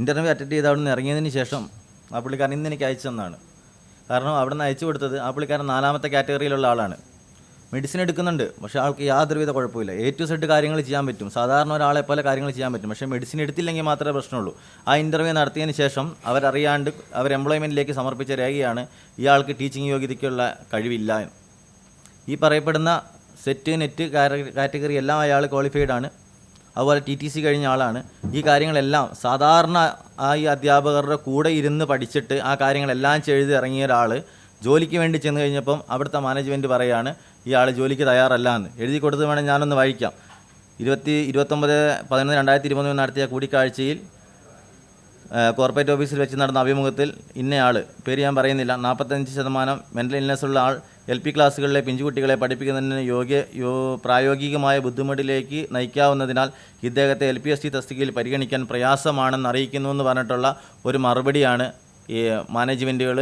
Interview attend ചെയ്ത് അവിടെ നിന്ന് ഇറങ്ങിയതിന് ശേഷം ആ പുള്ളിക്കാരൻ ഇന്ന് എനിക്ക് അയച്ചു തന്നാണ്. കാരണം അവിടെ നിന്ന് അയച്ചു കൊടുത്തത് ആ പുള്ളിക്കാരൻ നാലാമത്തെ കാറ്റഗറിയിലുള്ള ആളാണ്. മെഡിസിൻ എടുക്കുന്നുണ്ട് പക്ഷേ ആൾക്ക് യാതൊരുവിധ കുഴപ്പമില്ല. എ ടു സെഡ് കാര്യങ്ങൾ ചെയ്യാൻ പറ്റും. സാധാരണ ഒരാളെ പോലെ കാര്യങ്ങൾ ചെയ്യാൻ പറ്റും. പക്ഷേ മെഡിസിൻ എടുത്തില്ലെങ്കിൽ മാത്രമേ പ്രശ്നമുള്ളൂ. ആ ഇന്റർവ്യൂ നടത്തിയതിന് ശേഷം അവരറിയാണ്ട് അവർ എംപ്ലോയ്മെന്റിലേക്ക് സമർപ്പിച്ച രേഖയാണ് ഇയാൾക്ക് ടീച്ചിങ് യോഗ്യതയ്ക്കുള്ള കഴിവില്ല ഈ പറയപ്പെടുന്ന സെറ്റ് നെറ്റ് കാറ്റഗറി എല്ലാം അയാൾ ക്വാളിഫൈഡ് ആണ്. അതുപോലെ ടി ടി സി കഴിഞ്ഞ ആളാണ്. ഈ കാര്യങ്ങളെല്ലാം സാധാരണ ആ ഈ അധ്യാപകരുടെ കൂടെ ഇരുന്ന് പഠിച്ചിട്ട് ആ കാര്യങ്ങളെല്ലാം ചെയ്ത് ഇറങ്ങിയ ഒരാൾ ജോലിക്ക് വേണ്ടി ചെന്ന് കഴിഞ്ഞപ്പം അവിടുത്തെ മാനേജ്മെന്റ് ഈ ആൾ ജോലിക്ക് തയ്യാറല്ല എന്ന് എഴുതി കൊടുത്ത് വേണം ഞാനൊന്ന് വായിക്കാം. ഇരുപത്തി ഇരുപത്തൊമ്പത് പതിനൊന്ന് രണ്ടായിരത്തി ഇരുപത്തൊന്ന് നടത്തിയ കൂടിക്കാഴ്ചയിൽ കോർപ്പറേറ്റ് ഓഫീസിൽ വെച്ച് നടന്ന അഭിമുഖത്തിൽ ഇന്നയാൾ പേര് ഞാൻ പറയുന്നില്ല. നാൽപ്പത്തഞ്ച് ശതമാനം മെന്റൽ ഇൽനെസ് ഉള്ള ആൾ എൽ പി ക്ലാസ്സുകളിലെ പിഞ്ചുകുട്ടികളെ പഠിപ്പിക്കുന്നതിന് യോഗ്യ യോ പ്രായോഗികമായ ബുദ്ധിമുട്ടിലേക്ക് നയിക്കാവുന്നതിനാൽ ഇദ്ദേഹത്തെ എൽ പി എസ് ടി തസ്തികയിൽ പരിഗണിക്കാൻ പ്രയാസമാണെന്ന് അറിയിക്കുന്നു എന്ന് പറഞ്ഞിട്ടുള്ള ഒരു മറുപടിയാണ് ഈ മാനേജ്മെന്റുകൾ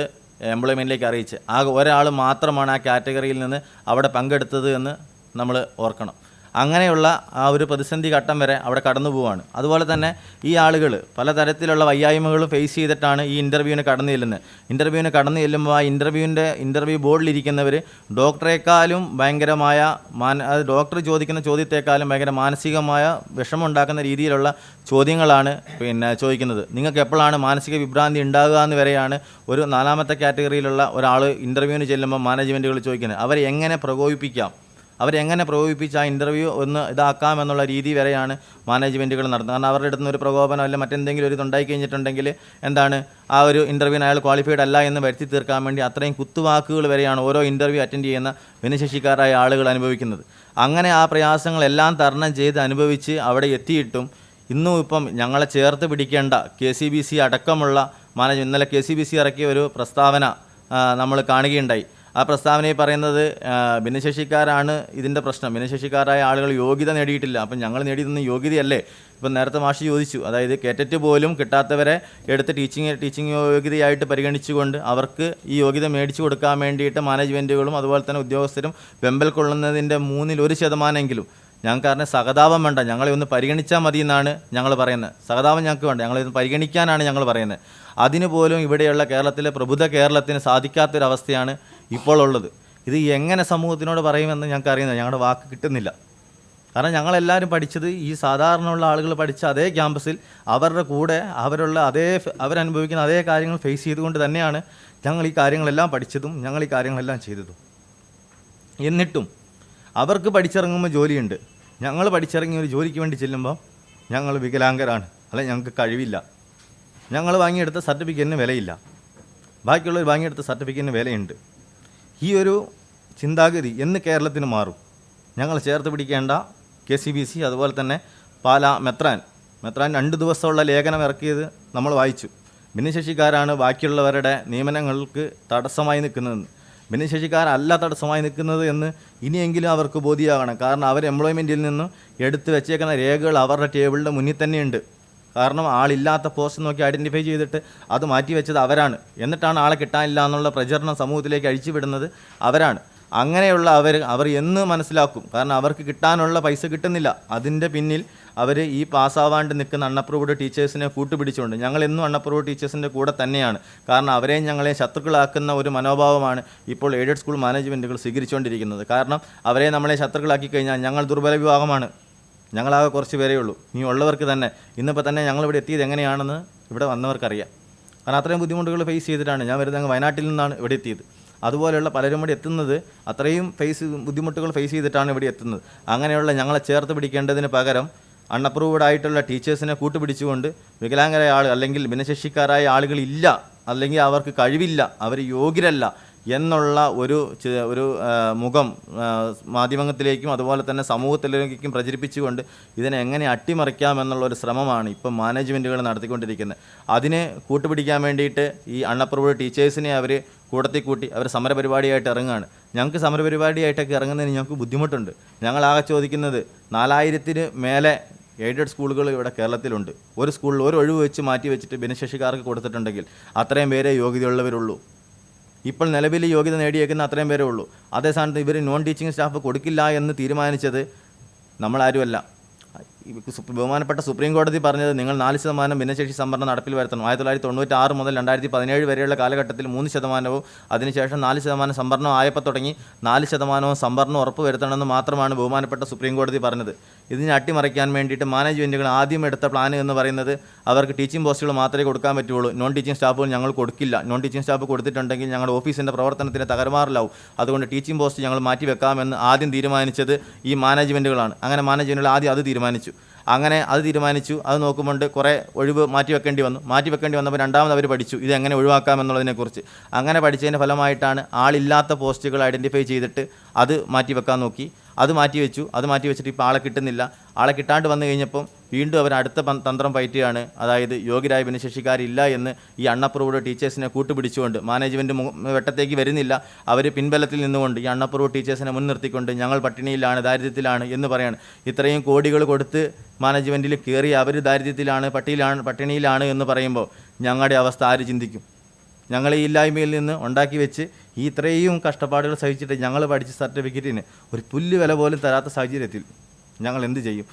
എംപ്ലോയ്മെന്റിലേക്ക് അറിയിച്ച് ആകെ ഒരാൾ മാത്രമാണ് ആ കാറ്റഗറിയിൽ നിന്ന് അവിടെ പങ്കെടുത്തത് എന്ന് നമ്മൾ ഓർക്കണം. അങ്ങനെയുള്ള ആ ഒരു പ്രതിസന്ധി ഘട്ടം വരെ അവിടെ കടന്നു പോവാണ്. അതുപോലെ തന്നെ ഈ ആളുകൾ പലതരത്തിലുള്ള വയ്യായ്മകൾ ഫേസ് ചെയ്തിട്ടാണ് ഈ ഇന്റർവ്യൂവിന് കടന്നു ചെല്ലുന്നത്. ഇന്റർവ്യൂവിന് കടന്നു ചെല്ലുമ്പോൾ ആ ഇന്റർവ്യൂവിന്റെ ഇന്റർവ്യൂ ബോർഡിലിരിക്കുന്നവർ ഡോക്ടറെക്കാളും ഭയങ്കരമായ മാന ഡോക്ടർ ചോദിക്കുന്ന ചോദ്യത്തെക്കാളും ഭയങ്കര മാനസികമായ വിഷമമുണ്ടാക്കുന്ന രീതിയിലുള്ള ചോദ്യങ്ങളാണ് പിന്നെ ചോദിക്കുന്നത്. നിങ്ങൾക്ക് എപ്പോഴാണ് മാനസിക വിഭ്രാന്തി ഉണ്ടാകുക എന്ന് വരെയാണ് ഒരു നാലാമത്തെ കാറ്റഗറിയിലുള്ള ഒരാൾ ഇന്റർവ്യൂവിന് ചെല്ലുമ്പോൾ മാനേജ്മെന്റുകൾ ചോദിക്കുന്നത്. അവരെ എങ്ങനെ പ്രകോപിപ്പിക്കാം? അവരെങ്ങനെ പ്രകോപിപ്പിച്ച് ആ ഇന്റർവ്യൂ ഒന്ന് ഇതാക്കാം എന്നുള്ള രീതി വരെയാണ് മാനേജ്മെന്റുകൾ നടത്തുന്നത്. കാരണം അവരുടെ അടുത്ത് ഒരു പ്രകോപനം അല്ല മറ്റെന്തെങ്കിലും ഒരു ഇതുണ്ടായി കഴിഞ്ഞിട്ടുണ്ടെങ്കിൽ എന്താണ് ആ ഒരു ഇന്റർവ്യൂവിന് അയാൾ ക്വാളിഫൈഡ് അല്ല എന്ന് വരുത്തി തീർക്കാൻ വേണ്ടി അത്രയും കുത്തുവാക്കുകൾ വരെയാണ് ഓരോ ഇന്റർവ്യൂ അറ്റൻഡ് ചെയ്യുന്ന ഭിന്നശേഷിക്കാരായ ആളുകൾ അനുഭവിക്കുന്നത്. അങ്ങനെ ആ പ്രയാസങ്ങളെല്ലാം തരണം ചെയ്ത് അനുഭവിച്ച് അവിടെ എത്തിയിട്ടും ഇന്നും ഇപ്പം ഞങ്ങളെ ചേർത്ത് പിടിക്കേണ്ട കെ സി ബി സി അടക്കമുള്ള മാനേജ് ഇന്നലെ കെ സി ബി സി ഇറക്കിയ ഒരു പ്രസ്താവന നമ്മൾ കാണുകയുണ്ടായി. ആ പ്രസ്താവനയിൽ പറയുന്നത് ഭിന്നശേഷിക്കാരാണ് ഇതിന്റെ പ്രശ്നം. ഭിന്നശേഷിക്കാരായ ആളുകൾ യോഗ്യത നേടിയിട്ടില്ല. അപ്പം ഞങ്ങൾ നേടിയതൊന്നും യോഗ്യതയല്ലേ? ഇപ്പം നേരത്തെ മാഷി ചോദിച്ചു. അതായത് കേറ്ററ്റ് പോലും കിട്ടാത്തവരെ എടുത്ത് ടീച്ചിങ് ടീച്ചിങ് യോഗ്യതയായിട്ട് പരിഗണിച്ചുകൊണ്ട് അവർക്ക് ഈ യോഗ്യത മേടിച്ചു കൊടുക്കാൻ വേണ്ടിയിട്ട് മാനേജ്മെന്റുകളും അതുപോലെ തന്നെ ഉദ്യോഗസ്ഥരും വെമ്പൽ കൊള്ളുന്നതിന്റെ മൂന്നിൽ ഒരു ശതമാനമെങ്കിലും. ഞങ്ങൾക്ക് കാരണം സഹതാപം വേണ്ട. ഞങ്ങളെ ഒന്ന് പരിഗണിച്ചാൽ മതി എന്നാണ് ഞങ്ങൾ പറയുന്നത്. സഹതാപം ഞങ്ങൾക്ക് വേണ്ട. ഞങ്ങളെ ഒന്ന് പരിഗണിക്കാനാണ് ഞങ്ങൾ പറയുന്നത്. അതിനുപോലും ഇവിടെയുള്ള കേരളത്തിലെ പ്രബുദ്ധ കേരളത്തിന് സാധിക്കാത്തൊരവസ്ഥയാണ് ഇപ്പോൾ ഉള്ളത് ഇത് എങ്ങനെ സമൂഹത്തിനോട് പറയുമെന്ന് ഞങ്ങൾക്ക് അറിയുന്നത് ഞങ്ങളുടെ വാക്ക് കിട്ടുന്നില്ല. കാരണം ഞങ്ങളെല്ലാവരും പഠിച്ചത് ഈ സാധാരണയുള്ള ആളുകൾ പഠിച്ച അതേ ക്യാമ്പസിൽ അവരുടെ കൂടെ അവരുള്ള അതേ അവരനുഭവിക്കുന്ന അതേ കാര്യങ്ങൾ ഫേസ് ചെയ്തുകൊണ്ട് തന്നെയാണ് ഞങ്ങൾ ഈ കാര്യങ്ങളെല്ലാം പഠിച്ചതും ഞങ്ങൾ ഈ കാര്യങ്ങളെല്ലാം ചെയ്തതും. എന്നിട്ടും അവർക്ക് പഠിച്ചിറങ്ങുമ്പോൾ ജോലിയുണ്ട്. ഞങ്ങൾ പഠിച്ചിറങ്ങി ഒരു ജോലിക്ക് വേണ്ടി ചെല്ലുമ്പോൾ ഞങ്ങൾ വികലാംഗരാണ്. അല്ലെ ഞങ്ങൾക്ക് കഴിവില്ല. ഞങ്ങൾ വാങ്ങിയെടുത്ത സർട്ടിഫിക്കറ്റിന് വിലയില്ല. ബാക്കിയുള്ളവർ വാങ്ങിയെടുത്ത സർട്ടിഫിക്കറ്റിന് വിലയുണ്ട്. ഈ ഒരു ചിന്താഗതി എന്ന് കേരളത്തിന് മാറും. ഞങ്ങൾ ചേർത്ത് പിടിക്കേണ്ട കെ സി ബി സി അതുപോലെ തന്നെ പാല മെത്രാൻ. മെത്രാൻ രണ്ട് ദിവസമുള്ള ലേഖനം ഇറക്കിയത് നമ്മൾ വായിച്ചു. ഭിന്നശേഷിക്കാരാണ് ബാക്കിയുള്ളവരുടെ നിയമനങ്ങൾക്ക് തടസ്സമായി നിൽക്കുന്നതെന്ന് ഭിന്നശേഷിക്കാരല്ല തടസ്സമായി നിൽക്കുന്നത് എന്ന് ഇനിയെങ്കിലും അവർക്ക് ബോധ്യമാകണം. കാരണം അവർ എംപ്ലോയ്മെന്റിൽ നിന്നും എടുത്തു വെച്ചേക്കുന്ന രേഖകൾ അവരുടെ ടേബിളിന്റെ മുന്നിൽ തന്നെയുണ്ട്. കാരണം ആളില്ലാത്ത പോസ്റ്റ് നോക്കി ഐഡന്റിഫൈ ചെയ്തിട്ട് അത് മാറ്റി വെച്ചത് അവരാണ്. എന്നിട്ടാണ് ആളെ കിട്ടാനില്ല എന്നുള്ള പ്രചരണം സമൂഹത്തിലേക്ക് അഴിച്ചുവിടുന്നത് അവരാണ്. അങ്ങനെയുള്ള അവർ അവർ എന്ന് മനസ്സിലാക്കും. കാരണം അവർക്ക് കിട്ടാനുള്ള പൈസ കിട്ടുന്നില്ല. അതിന്റെ പിന്നിൽ അവർ ഈ പാസ്സാവാണ്ട് നിൽക്കുന്ന അൺഅപ്രൂവ്ഡ് ടീച്ചേഴ്സിനെ കൂട്ടുപിടിച്ചുകൊണ്ട് ഞങ്ങൾ എന്നും അൺഅപ്രൂവ്ഡ് ടീച്ചേഴ്സിന്റെ കൂടെ തന്നെയാണ്. കാരണം അവരെയും ഞങ്ങളെ ശത്രുക്കളാക്കുന്ന ഒരു മനോഭാവമാണ് ഇപ്പോൾ എയ്ഡഡ് സ്കൂൾ മാനേജ്മെന്റുകൾ സ്വീകരിച്ചുകൊണ്ടിരിക്കുന്നത്. കാരണം അവരെ നമ്മളെ ശത്രുക്കളാക്കി കഴിഞ്ഞാൽ ഞങ്ങൾ ദുർബല വിഭാഗമാണ്. ഞങ്ങളാകെ കുറച്ച് പേരേ ഉള്ളൂ. ഇനി ഉള്ളവർക്ക് തന്നെ ഇന്നിപ്പോൾ തന്നെ ഞങ്ങളിവിടെ എത്തിയത് എങ്ങനെയാണെന്ന് ഇവിടെ വന്നവർക്കറിയാം. കാരണം അത്രയും ബുദ്ധിമുട്ടുകൾ ഫേസ് ചെയ്തിട്ടാണ് ഞാൻ വരുന്നത് അങ്ങ് വയനാട്ടിൽ നിന്നാണ് ഇവിടെ എത്തിയത്. അതുപോലെയുള്ള പലരും ഇവിടെ എത്തുന്നത് അത്രയും ഫേസ് ബുദ്ധിമുട്ടുകൾ ഫേസ് ചെയ്തിട്ടാണ് ഇവിടെ എത്തുന്നത്. അങ്ങനെയുള്ള ഞങ്ങളെ ചേർത്ത് പിടിക്കേണ്ടതിന് പകരം അൺഅപ്രൂവ്ഡ് ആയിട്ടുള്ള ടീച്ചേഴ്സിനെ കൂട്ടുപിടിച്ചുകൊണ്ട് വികലാംഗരായ ആൾ അല്ലെങ്കിൽ ഭിന്നശേഷിക്കാരായ ആളുകളില്ല അല്ലെങ്കിൽ അവർക്ക് കഴിവില്ല അവർ യോഗ്യരല്ല എന്നുള്ള ഒരു ഒരു മുഖം മാധ്യമത്തിലേക്കും അതുപോലെ തന്നെ സമൂഹത്തിലേക്കും പ്രചരിപ്പിച്ചുകൊണ്ട് ഇതിനെ എങ്ങനെ അട്ടിമറിക്കാം എന്നുള്ള ഒരു ശ്രമമാണ് ഇപ്പം മാനേജ്മെന്റുകൾ നടത്തിക്കൊണ്ടിരിക്കുന്നത്. അതിനെ കൂട്ടുപിടിക്കാൻ വേണ്ടിയിട്ട് ഈ അൺഅപ്രൂവ്ഡ് ടീച്ചേഴ്സിനെ അവർ കൂടത്തിൽ കൂട്ടി അവർ സമരപരിപാടിയായിട്ട് ഇറങ്ങുകയാണ്. ഞങ്ങൾക്ക് സമരപരിപാടിയായിട്ടൊക്കെ ഇറങ്ങുന്നതിന് ഞങ്ങൾക്ക് ബുദ്ധിമുട്ടുണ്ട്. ഞങ്ങളാകെ ചോദിക്കുന്നത് നാലായിരത്തിന് മേലെ എയ്ഡഡ് സ്കൂളുകൾ ഇവിടെ കേരളത്തിലുണ്ട്. ഒരു സ്കൂളിൽ ഒരു ഒഴിവ് വെച്ച് മാറ്റി വെച്ചിട്ട് ഭിന്നശേഷിക്കാർക്ക് കൊടുത്തിട്ടുണ്ടെങ്കിൽ അത്രയും പേരെ യോഗ്യതയുള്ളവരുള്ളൂ. ഇപ്പോൾ നിലവിൽ യോഗ്യത നേടിയേക്കുന്ന അത്രയും പേരേ ഉള്ളൂ. അതേ സ്ഥാനത്ത് ഇവർ നോൺ ടീച്ചിങ് സ്റ്റാഫ് കൊടുക്കില്ല എന്ന് തീരുമാനിച്ചത് നമ്മളാരുമല്ല. ബഹുമാനപ്പെട്ട സുപ്രീം കോടതി പറഞ്ഞത് നിങ്ങൾ നാല് ശതമാനം ഭിന്നശേഷി സംവരണം നടപ്പിൽ വരുത്തണം. ആയിരത്തി തൊള്ളായിരത്തി തൊണ്ണൂറ്റി ആറ് മുതൽ രണ്ടായിരത്തി പതിനേഴ് വരെയുള്ള കാലഘട്ടത്തിൽ മൂന്ന് ശതമാനവും അതിനുശേഷം നാല് ശതമാനം സംവരണം ആയപ്പോൾ തുടങ്ങി നാല് ശതമാനവും സംവരണം ഉറപ്പ് വരുത്തണമെന്ന് മാത്രമാണ് ബഹുമാനപ്പെട്ട സുപ്രീം കോടതി പറഞ്ഞത്. ഇതിനെ അട്ടിമറിക്കാൻ വേണ്ടിയിട്ട് മാനേജ്മെന്റുകൾ ആദ്യം എടുത്ത പ്ലാൻ എന്ന് പറയുന്നത് അവർക്ക് ടീച്ചിങ് പോസ്റ്റുകൾ മാത്രമേ കൊടുക്കാൻ പറ്റുള്ളൂ. നോൺ ടീച്ചിങ് സ്റ്റാഫുകൾ ഞങ്ങൾ കൊടുക്കില്ല. നോൺ ടീച്ചിങ് സ്റ്റാഫ് കൊടുത്തിട്ടുണ്ടെങ്കിൽ ഞങ്ങളുടെ ഓഫീസിന്റെ പ്രവർത്തനത്തിന് തകരാറിലാവും അതുകൊണ്ട് ടീച്ചിങ് പോസ്റ്റ് ഞങ്ങൾ മാറ്റി വെക്കാമെന്ന് ആദ്യം തീരുമാനിച്ചത് ഈ മാനേജ്മെന്റുകളാണ് അങ്ങനെ മാനേജ്മെന്റുകൾ ആദ്യം അത് തീരുമാനിച്ചു. അങ്ങനെ അത് തീരുമാനിച്ചു. അത് നോക്കുമ്പോൾ കുറേ ഒഴിവ് മാറ്റി വെക്കേണ്ടി വന്നു. മാറ്റി വെക്കേണ്ടി വന്നപ്പോൾ രണ്ടാമത് അവർ പഠിച്ചു. ഇത് എങ്ങനെ ഒഴിവാക്കാമെന്നുള്ളതിനെക്കുറിച്ച് അങ്ങനെ പഠിച്ചതിന്റെ ഫലമായിട്ടാണ് ആളില്ലാത്ത പോസ്റ്റുകൾ ഐഡന്റിഫൈ ചെയ്തിട്ട് അത് മാറ്റി വെക്കാൻ നോക്കി. അത് മാറ്റി വെച്ചു. അത് മാറ്റി വെച്ചിട്ട് ഇപ്പോൾ ആളെ കിട്ടുന്നില്ല. ആളെ കിട്ടാണ്ട് വന്നു കഴിഞ്ഞപ്പം വീണ്ടും അവർ അടുത്ത തന്ത്രം പയറ്റുകയാണ് അതായത് യോഗ്യരായ ഭിന്നശേഷിക്കാരില്ല എന്ന് ഈ അൺഅപ്രൂവ്ഡ് ടീച്ചേഴ്സിനെ കൂട്ടുപിടിച്ചുകൊണ്ട് മാനേജ്മെന്റ് വെട്ടത്തേക്ക് വരുന്നില്ല. അവർ പിൻബലത്തിൽ നിന്നുകൊണ്ട് ഈ അൺഅപ്രൂവ്ഡ് ടീച്ചേഴ്സിനെ മുൻനിർത്തിക്കൊണ്ട് ഞങ്ങൾ പട്ടിണിയിലാണ് ദാരിദ്ര്യത്തിലാണ് എന്ന് പറയാണ്. ഇത്രയും കോടികൾ കൊടുത്ത് മാനേജ്മെന്റിൽ കയറി അവർ ദാരിദ്ര്യത്തിലാണ് പട്ടിയിലാണ് പട്ടിണിയിലാണ് എന്ന് പറയുമ്പോൾ ഞങ്ങളുടെ അവസ്ഥ ആര് ചിന്തിക്കും? ഞങ്ങൾ ഈ ഇല്ലായ്മയിൽ നിന്ന് ഉണ്ടാക്കി വെച്ച് ഈ ഇത്രയും കഷ്ടപ്പാടുകൾ സഹിച്ചിട്ട് ഞങ്ങൾ പഠിച്ച സർട്ടിഫിക്കറ്റിന് ഒരു പുല്ല് വില പോലും തരാത്ത സാഹചര്യത്തിൽ ഞങ്ങൾ എന്ത് ചെയ്യും?